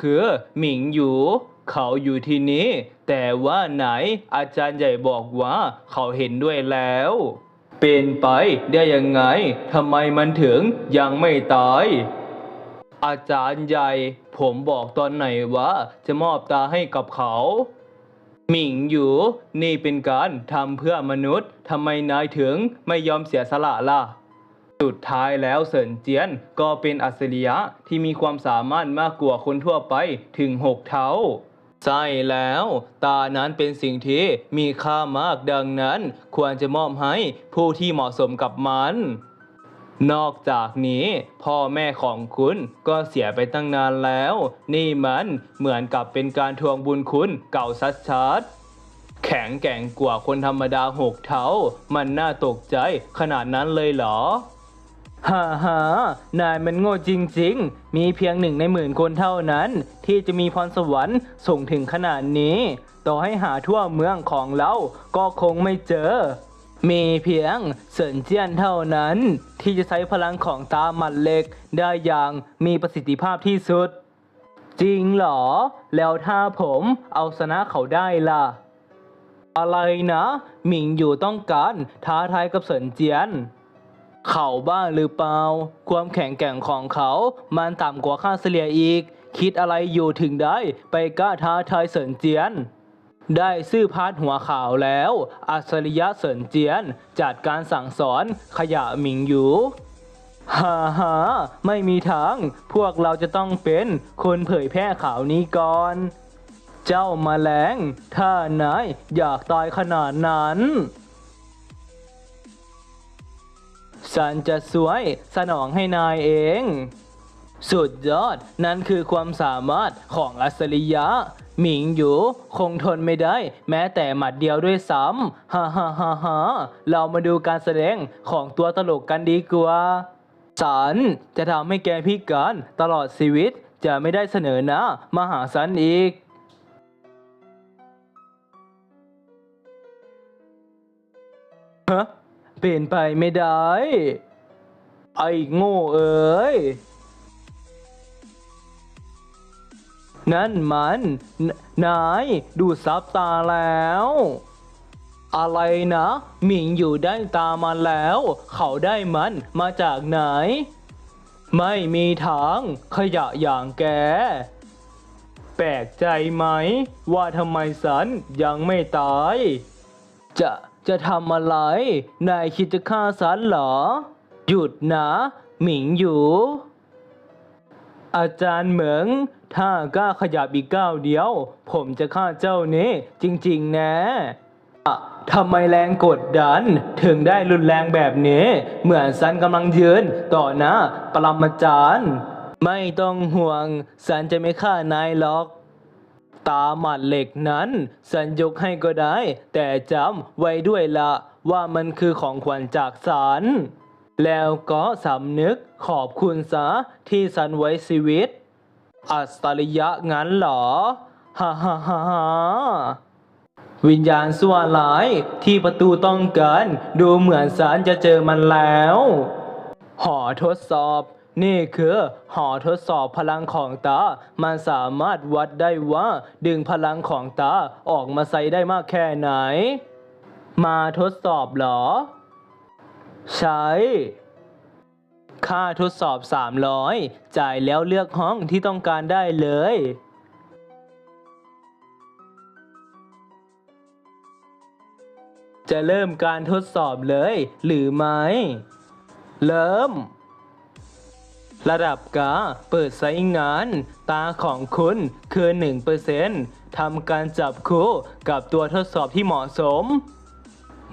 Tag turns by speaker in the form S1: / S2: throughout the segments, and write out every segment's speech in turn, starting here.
S1: คือหมิงหยูเขาอยู่ที่นี้ แต่ว่าไหนอาจารย์ใหญ่บอกว่าเขาเห็นด้วยแล้ว เป็นไปได้ยังไงทำไมมันถึงยังไม่ตาย อาจารย์ใหญ่ ผมบอกตอนไหนว่าจะมอบตาให้กับเขาหมิงหยูนี่เป็นการทำเพื่อมนุษย์ทำไมนายถึงไม่ยอมเสียสละล่ะ สุดท้ายแล้วเซินเจียนก็เป็นอัจฉริยะที่มีความสามารถมากกว่าคนทั่วไปถึงหกเท่าใช่แล้ว ตานั้นเป็นสิ่งที่มีค่ามากดังนั้น ควรจะมอบให้ผู้ที่เหมาะสมกับมัน นอกจากนี้ พ่อแม่ของคุณก็เสียไปตั้งนานแล้ว นี่มันเหมือนกับเป็นการทวงบุญคุณเก่าชัดๆแข็งแกร่งกว่าคนธรรมดาหกเท่า มันน่าตกใจขนาดนั้นเลยเหรอ ฮ่าฮ่านายมันโง่จริงๆ มีเพียงหนึ่งในหมื่นคนเท่านั้น ที่จะมีพรสวรรค์ส่งถึงขนาดนี้ ต่อให้หาทั่วเมืองของเราก็คงไม่เจอ มีเพียงเซินเจี้ยนเท่านั้น ที่จะใช้พลังของตาหมัดเหล็กได้อย่างมีประสิทธิภาพที่สุด จริงเหรอ แล้วถ้าผมเอาชนะเขาได้ล่ะ อะไรนะ หมิงอยู่ต้องการท้าทายกับเซินเจียน เขาบ้าหรือเปล่า ความแข็งแกร่งของเขา มันต่ำกว่าค่าเฉลี่ยอีก คิดอะไรอยู่ถึงได้ไปกล้าท้าทายเสินเจียน ได้ซื่อพาดหัวข่าวแล้ว อัจฉริยะเสินเจียน จัดการสั่งสอนขยะหมิงหยูฮ่าฮ่าไม่มีทาง พวกเราจะต้องเป็นคนเผยแพร่ข่าวนี้ก่อน เจ้ามาแมลงถ้านายอยากตายขนาดนั้น ฉันจะสวยสนองให้นายเอง สุดยอด นั่นคือความสามารถของอัศริยะ หมิงหยูคงทนไม่ได้ แม้แต่หมัดเดียวด้วยซ้ำฮ่าฮ่าฮ่าฮ่าเรามาดูการแสดงของตัวตลกกันดีกว่าสันจะทำให้แกพิการตลอดชีวิตจะไม่ได้เสนอหนะมาหาสันอีกฮะ เป็นไปไม่ได้ ไอ้โง่เอ๋ย นั่นมันนนายดูซับตาแล้ว อะไรนะ หมิงอยู่ได้ตามันแล้ว เขาได้มันมาจากไหน ไม่มีทางขยะอย่างแก แปลกใจไหม ว่าทำไมสันยังไม่ตาย จะ จะทำอะไร นายคิดจะฆ่าสันเหรอ หยุดนะ หมิงอยู่อาจารย์เหมิง ถ้ากล้าขยับอีกก้าวเดียว ผมจะฆ่าเจ้านี้จริงๆนะอะทำไมแรงกดดัน ถึงได้รุนแรงแบบนี้ เหมือนสันกำลังยืน ต่อหน้าปรมาจารย์ ไม่ต้องห่วงสันจะไม่ฆ่านายหรอก ตาหมัดเหล็กนั้น สัญยกให้ก็ได้ แต่จำไว้ด้วยละว่ามันคือของขวัญจากสารแล้วก็สำนึกขอบคุณซะที่สันไว้ชีวิต อัศริยะงั้นเหรอ ฮ่าฮ่าฮ่าฮ่าวิญญาณสั่วร้ายที่ประตูต้องการดูเหมือนสารจะเจอมันแล้ว หอทดสอบ นี่คือหอทดสอบพลังของตา มันสามารถวัดได้ว่าดึงพลังของตาออกมาใส่ได้มากแค่ไหน มาทดสอบเหรอ ใช่ค่าทดสอบ 300 จ่ายแล้วเลือกห้องที่ต้องการได้เลย จะเริ่มการทดสอบเลย หรือไม่ เริ่ม ระดับกาเปิดใช้งาน ตาของคุณคือ 1%ทำการจับคู่กับตัวทดสอบที่เหมาะสม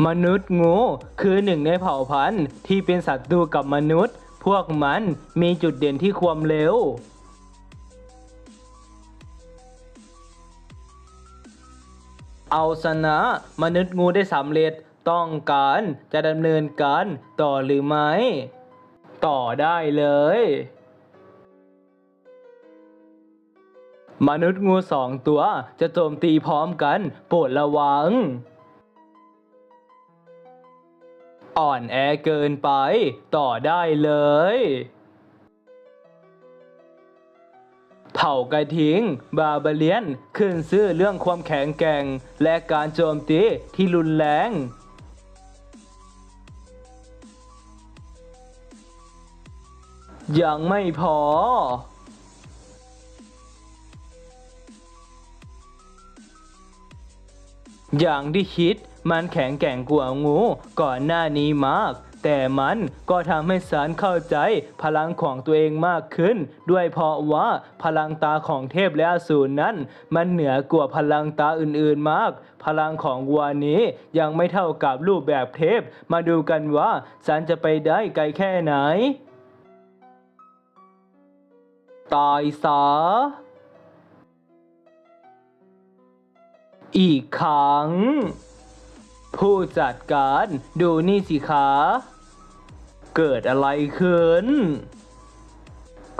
S1: มนุษย์งูคือหนึ่งในเผ่าพันธุ์ที่เป็นศัตรูกับมนุษย์ พวกมันมีจุดเด่นที่ความเร็วเอาชนะมนุษย์งูได้สำเร็จต้องการจะดำเนินการต่อหรือไม่ ต่อได้เลย มนุษย์งูสองตัวจะโจมตีพร้อมกัน โปรดระวัง อ่อนแอเกินไป ต่อได้เลยเผ่ากระทิง บาบาเลียน ขึ้นซื่อเรื่องความแข็งแกร่ง และการโจมตีที่รุนแรง ยังไม่พอ อย่างที่คิดมันแข็งแกร่งกว่างู ก่อนหน้านี้มาก แต่มันก็ทำให้สารเข้าใจพลังของตัวเองมากขึ้น ด้วยเพราะว่าพลังตาของเทพและอสูรนั้น มันเหนือกว่าพลังตาอื่นๆมาก พลังของวัวนี้ยังไม่เท่ากับรูปแบบเทพ มาดูกันว่าสารจะไปได้ไกลแค่ไหน ตายซะ อีกครั้ง ผู้จัดการดูนี่สิคะ เกิดอะไรขึ้น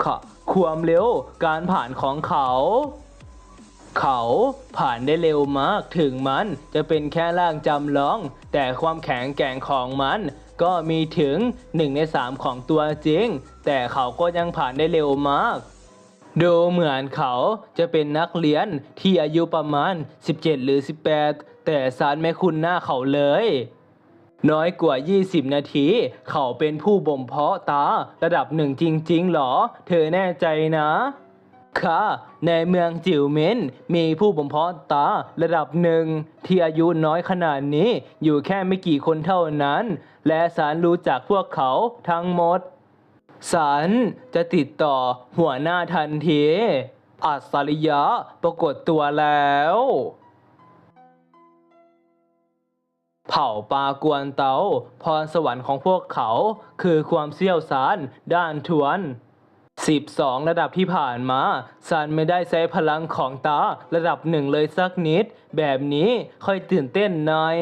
S1: ค่ะความเร็วการผ่านของเขา เขาผ่านได้เร็วมากถึงมันจะเป็นแค่ร่างจำลอง แต่ความแข็งแกร่งของมันก็มีถึง 1 ใน 3 ของตัวจริง แต่เขาก็ยังผ่านได้เร็วมาก ดูเหมือนเขาจะเป็นนักเรียนที่อายุประมาณ 17 หรือ 18 แต่สารไม่คุ้นหน้าเขาเลย น้อยกว่า 20 นาที เขาเป็นผู้บ่มเพาะตาระดับหนึ่งจริง ๆ หรอ เธอแน่ใจนะ ค่ะ ในเมืองจิวเมนมีผู้บ่มเพาะตาระดับหนึ่งที่อายุน้อยขนาดนี้อยู่แค่ไม่กี่คนเท่านั้น และสารรู้จักพวกเขาทั้งหมด สันจะติดต่อหัวหน้าทันที อัศริยะปรากฏตัวแล้ว เผ่าปากวนเตาพรสวรรค์ของพวกเขาคือความเชี่ยวชาญด้านทวน12 ระดับที่ผ่านมาซันไม่ได้ใช้พลังของตาระดับหนึ่งเลยสักนิด แบบนี้ค่อยตื่นเต้นหน่อย